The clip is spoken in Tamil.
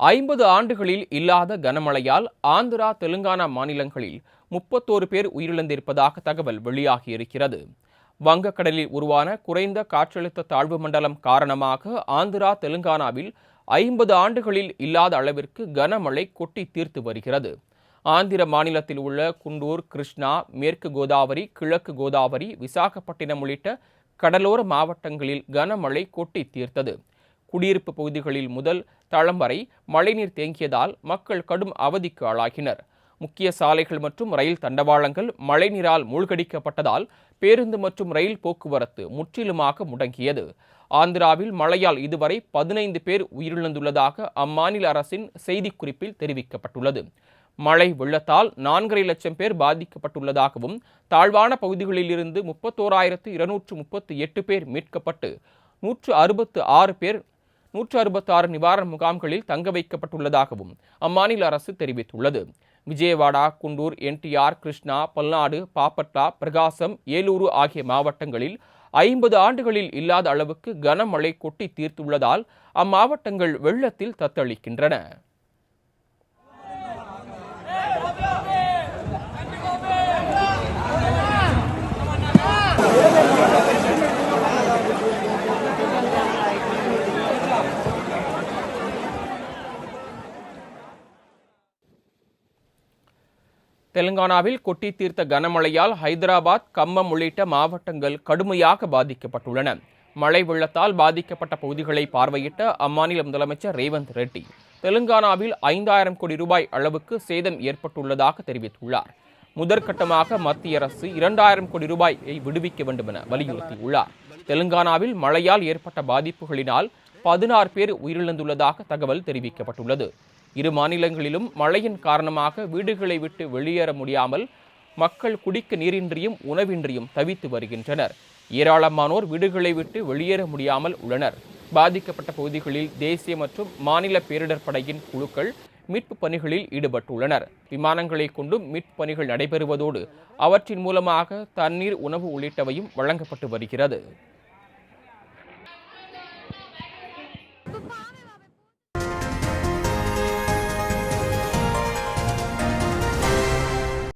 ஐம்பது ஆண்டுகளில் இல்லாத கனமழையால் ஆந்திரா தெலுங்கானா மாநிலங்களில் முப்பத்தோரு பேர் உயிரிழந்திருப்பதாக தகவல் வெளியாகியிருக்கிறது. வங்கக்கடலில் உருவான குறைந்த காற்றழுத்த தாழ்வு மண்டலம் காரணமாக ஆந்திரா தெலுங்கானாவில் ஐம்பது ஆண்டுகளில் இல்லாத அளவிற்கு கனமழை கொட்டி தீர்த்து வருகிறது. ஆந்திர மாநிலத்தில் உள்ள குண்டூர் கிருஷ்ணா மேற்கு கோதாவரி கிழக்கு கோதாவரி விசாகப்பட்டினம் உள்ளிட்ட கடலோர மாவட்டங்களில் கனமழை கொட்டி தீர்த்தது. குடியிருப்பு பகுதிகளில் முதல் தளம் வரை மழைநீர் தேங்கியதால் மக்கள் கடும் அவதிக்கு ஆளாகினர். முக்கிய சாலைகள் மற்றும் ரயில் தண்டவாளங்கள் மழைநீரால் மூழ்கடிக்கப்பட்டதால் பேருந்து மற்றும் ரயில் போக்குவரத்து முற்றிலுமாக முடங்கியது. ஆந்திராவில் மழையால் இதுவரை பதினைந்து பேர் உயிரிழந்துள்ளதாக அம்மாநில அரசின் செய்திக்குறிப்பில் தெரிவிக்கப்பட்டுள்ளது. மழை வெள்ளத்தால் நான்கரை லட்சம் பேர் பாதிக்கப்பட்டுள்ளதாகவும் தாழ்வான பகுதிகளிலிருந்து முப்பத்தோராயிரத்து இருநூற்று முப்பத்தி எட்டு பேர் மீட்கப்பட்டு நூற்று அறுபத்து ஆறு பேர் நூற்று அறுபத்தி ஆறு நிவாரண முகாம்களில் தங்க வைக்கப்பட்டுள்ளதாகவும் அம்மாநில அரசு தெரிவித்துள்ளது. விஜயவாடா குண்டூர் என்டிஆர் கிருஷ்ணா பல்நாடு பாப்பட்டா பிரகாசம் ஏலூரு ஆகிய மாவட்டங்களில் ஐம்பது ஆண்டுகளில் இல்லாத அளவுக்கு கனமழை கொட்டி தீர்த்துள்ளதால் அம்மாவட்டங்கள் வெள்ளத்தில் தத்தளிக்கின்றன. தெலுங்கானாவில் கொட்டி தீர்த்த கனமழையால் ஹைதராபாத் கம்மம் உள்ளிட்ட மாவட்டங்கள் கடுமையாக பாதிக்கப்பட்டுள்ளன. மழை வெள்ளத்தால் பாதிக்கப்பட்ட பகுதிகளை பார்வையிட்ட அம்மாநில முதலமைச்சர் ரேவந்த் ரெட்டி தெலுங்கானாவில் ஐந்தாயிரம் கோடி ரூபாய் அளவுக்கு சேதம் ஏற்பட்டுள்ளதாக தெரிவித்துள்ளார். முதற்கட்டமாக மத்திய அரசு இரண்டாயிரம் கோடி ரூபாயை விடுவிக்க வேண்டும் என வலியுறுத்தியுள்ளார். தெலுங்கானாவில் மழையால் ஏற்பட்ட பாதிப்புகளினால் பதினாறு பேர் உயிரிழந்துள்ளதாக தகவல் தெரிவிக்கப்பட்டுள்ளது. இரு மாநிலங்களிலும் மழையின் காரணமாக வீடுகளை விட்டு வெளியேற முடியாமல் மக்கள் குடிக்க நீரின்றியும் உணவின்றியும் தவித்து வருகின்றனர். ஏராளமானோர் வீடுகளை விட்டு வெளியேற முடியாமல் உள்ளனர். பாதிக்கப்பட்ட பகுதிகளில் தேசிய மற்றும் மாநில பேரிடர் படையின் குழுக்கள் மீட்பு பணிகளில் ஈடுபட்டுள்ளனர். விமானங்களை கொண்டும் மீட்பு பணிகள் நடைபெறுவதோடு அவற்றின் மூலமாக தண்ணீர் உணவு உள்ளிட்டவையும் வழங்கப்பட்டு வருகிறது.